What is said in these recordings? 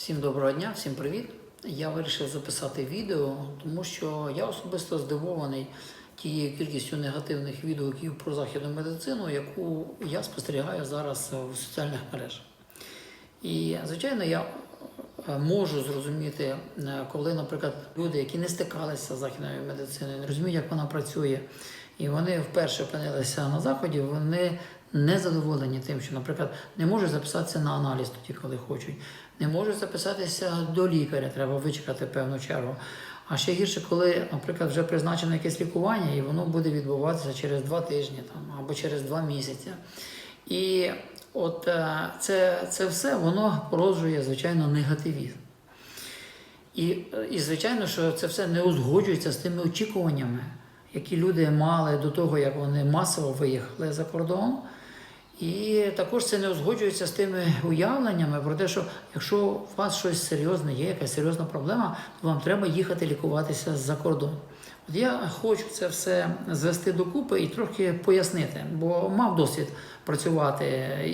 Всім доброго дня, всім привіт. Я вирішив записати відео, тому що я особисто здивований тією кількістю негативних відгуків про західну медицину, яку я спостерігаю зараз в соціальних мережах. І, звичайно, я е, можу зрозуміти, е, коли, наприклад, люди, які не стикалися з західною медициною, не розуміють, як вона працює, і вони вперше опинилися на заході, вони не задоволені тим, що, наприклад, не можуть записатися на аналіз тоді, коли хочуть, не можуть записатися до лікаря, треба вичекати певну чергу. А ще гірше, коли, наприклад, вже призначено якесь лікування, і воно буде відбуватися через два тижні там, або через два місяці. І от е, це, це все воно породжує, звичайно, негативізм. І, і звичайно, що це все не узгоджується з тими очікуваннями, які люди мали до того, як вони масово виїхали за кордон. І також це не узгоджується з тими уявленнями про те, що якщо у вас щось серйозне є, якась серйозна проблема, то вам треба їхати лікуватися за кордон. От я хочу це все звести докупи і трохи пояснити, бо мав досвід працювати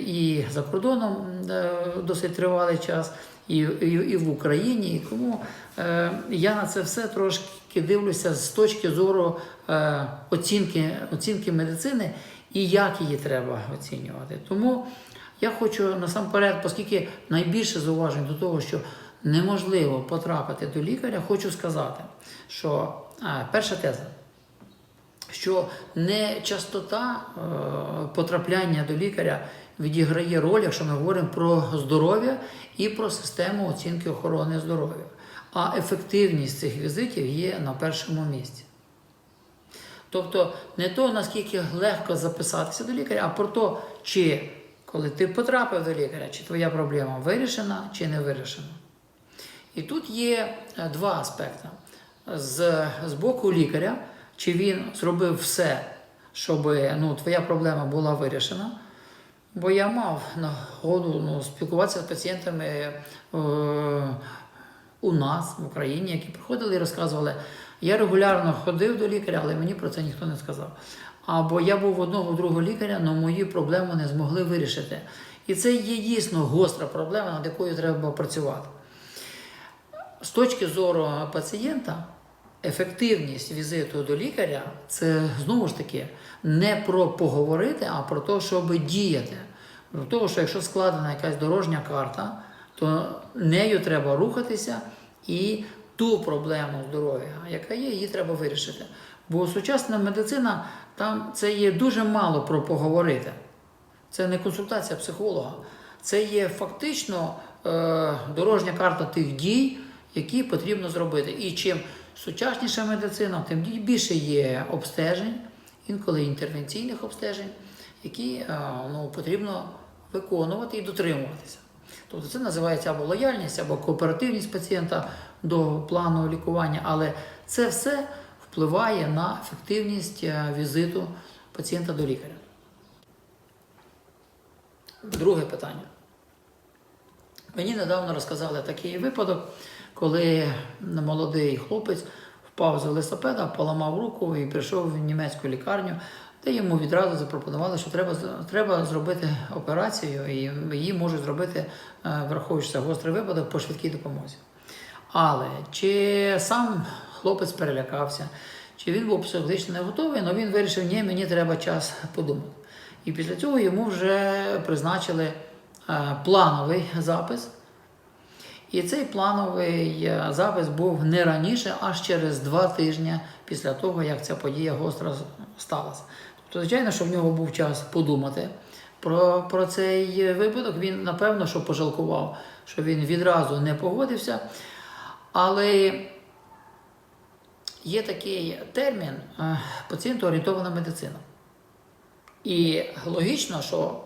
і за кордоном е, досить тривалий час, і, і, і в Україні. І тому е, я на це все трошки дивлюся з точки зору е, оцінки, оцінки медицини і як її треба оцінювати. Тому я хочу насамперед, оскільки найбільше зауважень до того, що неможливо потрапити до лікаря, хочу сказати, що а, перша теза. Що не частота е, потрапляння до лікаря відіграє роль, якщо ми говоримо про здоров'я і про систему оцінки охорони здоров'я, а ефективність цих візитів є на першому місці. Тобто не то, наскільки легко записатися до лікаря, а про те, чи коли ти потрапив до лікаря, чи твоя проблема вирішена, чи не вирішена. І тут є е, два аспекти. З, з боку лікаря, чи він зробив все, щоб ну, твоя проблема була вирішена. Бо я мав нагоду ну, спілкуватися з пацієнтами е, у нас в Україні, які приходили і розказували, я регулярно ходив до лікаря, але мені про це ніхто не сказав. Або я був в одного другого лікаря, але мої проблеми не змогли вирішити. І це є дійсно гостра проблема, над якою треба працювати. З точки зору пацієнта, ефективність візиту до лікаря це знову ж таки не про поговорити, а про те, щоб діяти. Про те, що якщо складена якась дорожня карта, то нею треба рухатися і ту проблему здоров'я, яка є, її треба вирішити. Бо сучасна медицина там це є дуже мало про поговорити. Це не консультація психолога, це є фактично е, дорожня карта тих дій, які потрібно зробити. І чим сучасніша медицина, тим більше є обстежень, інколи інтервенційних обстежень, які е, ну, потрібно виконувати і дотримуватися. Тобто це називається або лояльність, або кооперативність пацієнта до плану лікування, але це все впливає на ефективність е, візиту пацієнта до лікаря. Друге питання. Мені недавно розказали такий випадок, коли молодий хлопець впав з велосипеда, поламав руку і прийшов в німецьку лікарню, де йому відразу запропонували, що треба, треба зробити операцію, і її можуть зробити, е, враховуючи гострий випадок, по швидкій допомозі. Але чи сам хлопець перелякався, чи він був психологічно не готовий, але він вирішив, ні, мені треба час подумати. І після цього йому вже призначили е, плановий запис. І цей плановий е, запис був не раніше, аж через два тижні після того, як ця подія гостро сталася. Тобто, звичайно, що в нього був час подумати про, про цей випадок. Він, напевно, що пожалкував, що він відразу не погодився. Але є такий термін е, пацієнтоорієнтована медицина. І логічно, що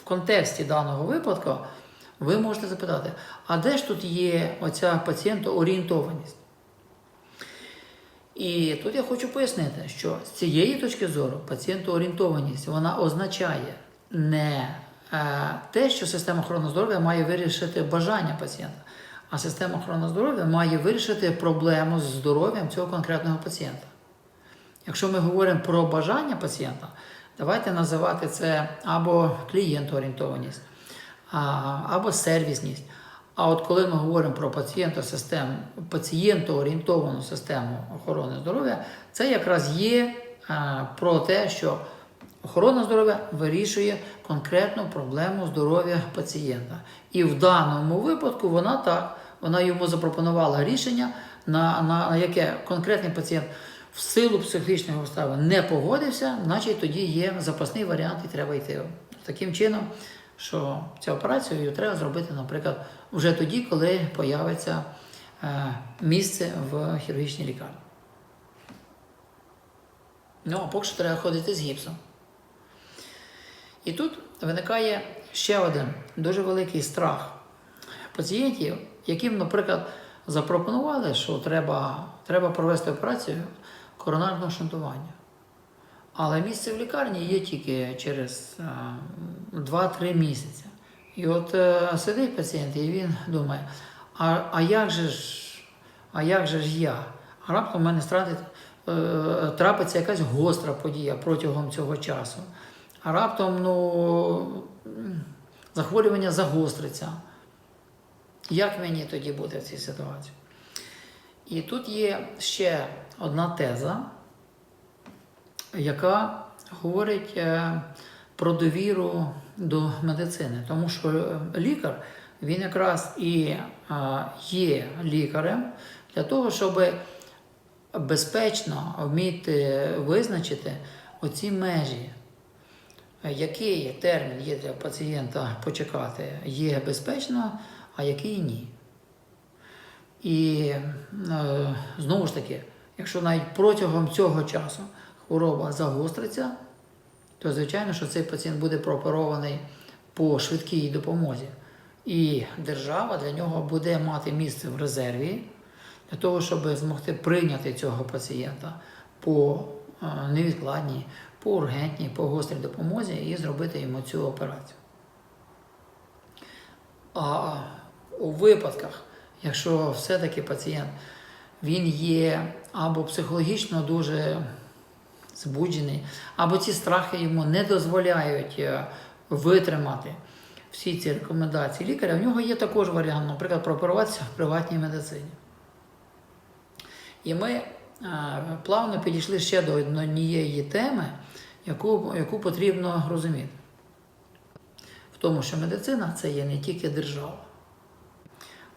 в контексті даного випадку ви можете запитати, а де ж тут є оця пацієнтоорієнтованість? І тут я хочу пояснити, що з цієї точки зору пацієнтоорієнтованість вона означає не е, те, що система охорони здоров'я має вирішити бажання пацієнта, а система охорони здоров'я має вирішити проблему з здоров'ям цього конкретного пацієнта. Якщо ми говоримо про бажання пацієнта, давайте називати це або клієнтоорієнтованість, або сервісність, А от коли ми говоримо про пацієнтосистему, пацієнтоорієнтовану систему охорони здоров'я, це якраз є е, про те, що охорона здоров'я вирішує конкретну проблему здоров'я пацієнта. І в даному випадку вона так, вона йому запропонувала рішення, на, на, на яке конкретний пацієнт в силу психічних обставин не погодився, значить тоді є запасний варіант і треба йти. Таким чином, що цю операцію її треба зробити, наприклад, вже тоді, коли появиться е, місце в хірургічній лікарні. Ну, а поки що треба ходити з гіпсом. І тут виникає ще один дуже великий страх пацієнтів, яким, наприклад, запропонували, що треба, треба провести операцію коронарного шунтування. Але місце в лікарні є тільки через е, 2-3 місяці. І от е, сидить пацієнт, і він думає, а, а як же ж, а як же ж я? А раптом в мене стратить, е, трапиться якась гостра подія протягом цього часу. А раптом ну, захворювання загостриться. Як мені тоді буде в цій ситуації? І тут є ще одна теза, яка говорить е, про довіру до медицини. Тому що е, лікар, він якраз і е, є лікарем для того, щоб безпечно вміти визначити оці межі, який термін є для пацієнта почекати, є безпечно, а який ні. І е, знову ж таки, якщо навіть протягом цього часу хвороба загостриться, то звичайно, що цей пацієнт буде прооперований по швидкій допомозі. І держава для нього буде мати місце в резерві для того, щоб змогти прийняти цього пацієнта по е, невідкладній, по ургентній, по гострій допомозі і зробити йому цю операцію. А у випадках, якщо все-таки пацієнт він є або психологічно дуже збуджений, або ці страхи йому не дозволяють е, витримати всі ці рекомендації лікаря, в нього є також варіант, наприклад, прооперуватися в приватній медицині. І ми е, плавно підійшли ще до однієї теми, яку, яку потрібно розуміти. В тому, що медицина це є не тільки держава.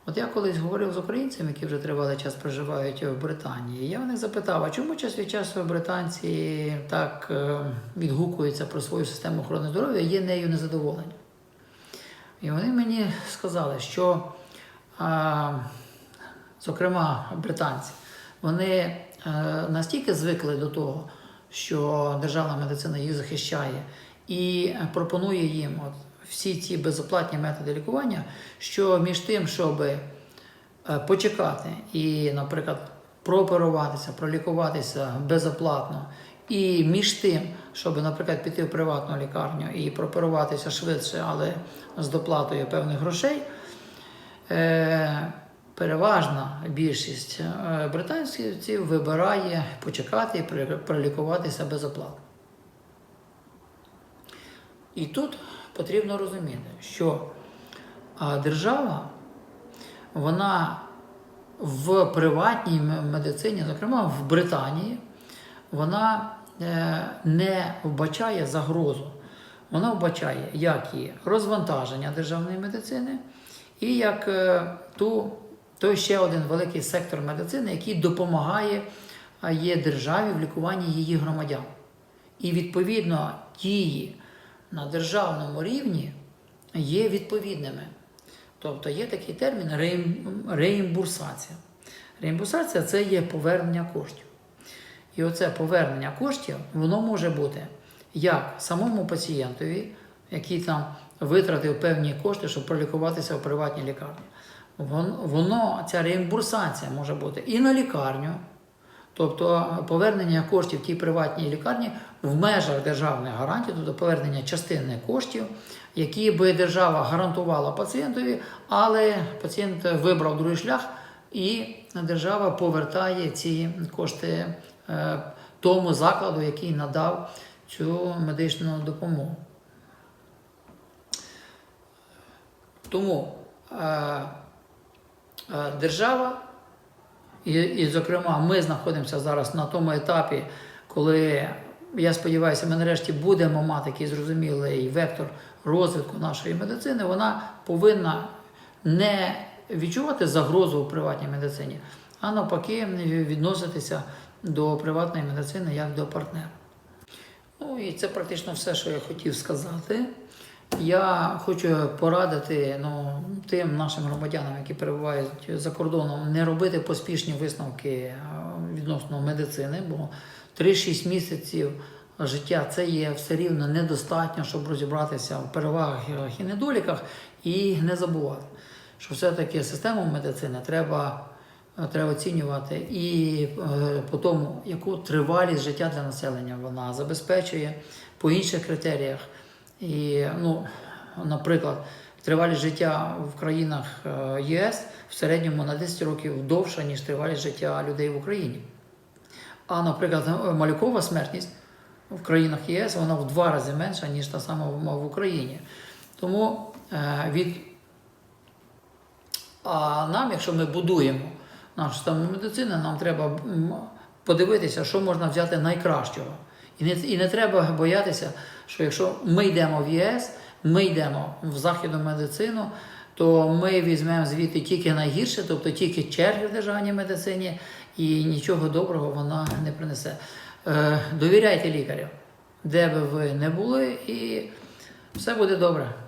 От я колись говорив з українцями, які вже тривалий час проживають в Британії. Я в них запитав, а чому час від часу британці так е, відгукуються про свою систему охорони здоров'я і є нею незадоволені? І вони мені сказали, що, а, зокрема, британці, вони е, настільки звикли до того, що державна медицина їх захищає і пропонує їм от, всі ці безоплатні методи лікування, що між тим, щоб е, почекати і, наприклад, прооперуватися, пролікуватися безоплатно, і між тим, щоб, наприклад, піти в приватну лікарню і прооперуватися швидше, але з доплатою певних грошей. е, Переважна більшість е, британців вибирає почекати і пролікуватися безоплатно. І тут потрібно розуміти, що держава, вона в приватній медицині, зокрема в Британії, вона е, не вбачає загрозу. Вона вбачає як і розвантаження державної медицини, і як е, ту, той ще один великий сектор медицини, який допомагає є державі в лікуванні її громадян. І відповідно дії на державному рівні є відповідними. Тобто є такий термін реім- реімбурсація. Реімбурсація це є повернення коштів. І оце повернення коштів, воно може бути як самому пацієнтові, який там витратив певні кошти, щоб пролікуватися в приватній лікарні. Вон- Воно, ця реімбурсація може бути і на лікарню, тобто повернення коштів тій приватній лікарні в межах державних гарантій, тобто повернення частини коштів, які би держава гарантувала пацієнтові, але пацієнт вибрав другий шлях, і держава повертає ці кошти е, тому закладу, який надав цю медичну допомогу. Тому е, Е, Держава, і, і, зокрема, ми знаходимося зараз на тому етапі, коли я сподіваюся, ми нарешті будемо мати якийсь зрозумілий вектор розвитку нашої медицини. Вона повинна не відчувати загрозу у приватній медицині, а навпаки, відноситися до приватної медицини як до партнера. Ну і це практично все, що я хотів сказати. Я хочу порадити ну, тим нашим громадянам, які перебувають за кордоном, не робити поспішні висновки е, відносно медицини, бо 3-6 місяців життя це є все рівно недостатньо, щоб розібратися в перевагах і недоліках, і не забувати, що все-таки систему медицини треба треба оцінювати і е, по тому, яку тривалість життя для населення вона забезпечує по інших критеріях. І, ну, наприклад, тривалість життя в країнах е, ЄС в середньому на 10 років довша, ніж тривалість життя людей в Україні. А, наприклад, малюкова смертність в країнах ЄС вона в два рази менша, ніж та сама в Україні. Тому е, від а нам, якщо ми будуємо нашу систему медицини, нам треба подивитися, що можна взяти найкращого. І не, і не треба боятися, що якщо ми йдемо в ЄС, ми йдемо в західну медицину, то ми візьмемо звідти тільки найгірше, тобто тільки черги в державній медицині, і нічого доброго вона не принесе. Е, довіряйте лікарю, де би ви не були, і все буде добре.